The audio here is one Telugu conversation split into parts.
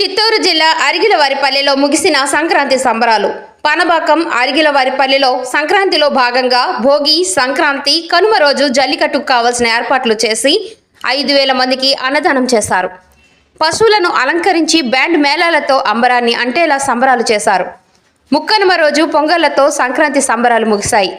చిత్తూరు జిల్లా అరిగిలవారిపల్లెలో ముగిసిన సంక్రాంతి సంబరాలు. పనబాకం అరిగిలవారిపల్లెలో సంక్రాంతిలో భాగంగా భోగి సంక్రాంతి కనుమ రోజు జల్లికట్టుకు కావలసిన ఏర్పాట్లు చేసి ఐదు వేల మందికి అన్నదానం చేశారు. పశువులను అలంకరించి బ్యాండ్ మేళాలతో అంబరాన్ని అంటేలా సంబరాలు చేశారు. ముక్కనుమ రోజు పొంగళ్ళతో సంక్రాంతి సంబరాలు ముగిశాయి.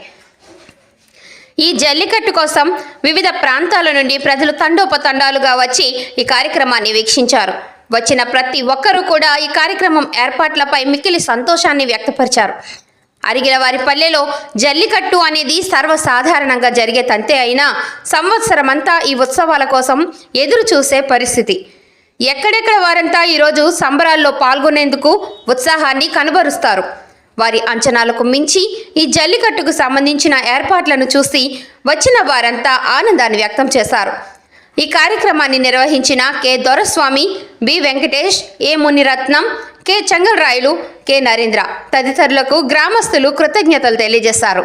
ఈ జల్లికట్టు కోసం వివిధ ప్రాంతాల నుండి ప్రజలు తండోపతండాలుగా వచ్చి ఈ కార్యక్రమాన్ని వీక్షించారు. వచ్చిన ప్రతి ఒక్కరూ కూడా ఈ కార్యక్రమం ఏర్పాట్లపై మిక్కిలి సంతోషాన్ని వ్యక్తపరిచారు. అరిగిన వారి పల్లెలో జల్లికట్టు అనేది సర్వసాధారణంగా జరిగే తంతే అయినా సంవత్సరమంతా ఈ ఉత్సవాల కోసం ఎదురు చూసే పరిస్థితి. ఎక్కడెక్కడ వారంతా ఈరోజు సంబరాల్లో పాల్గొనేందుకు ఉత్సాహాన్ని కనబరుస్తారు. వారి అంచనాలకు మించి ఈ జల్లికట్టుకు సంబంధించిన ఏర్పాట్లను చూసి వచ్చిన వారంతా ఆనందాన్ని వ్యక్తం చేశారు. ఈ కార్యక్రమాన్ని నిర్వహించిన K. Doraswamy B. Venkatesh A. Muniratnam K. Changal Rayalu K. Narendra తదితరులకు గ్రామస్తులు కృతజ్ఞతలు తెలియజేశారు.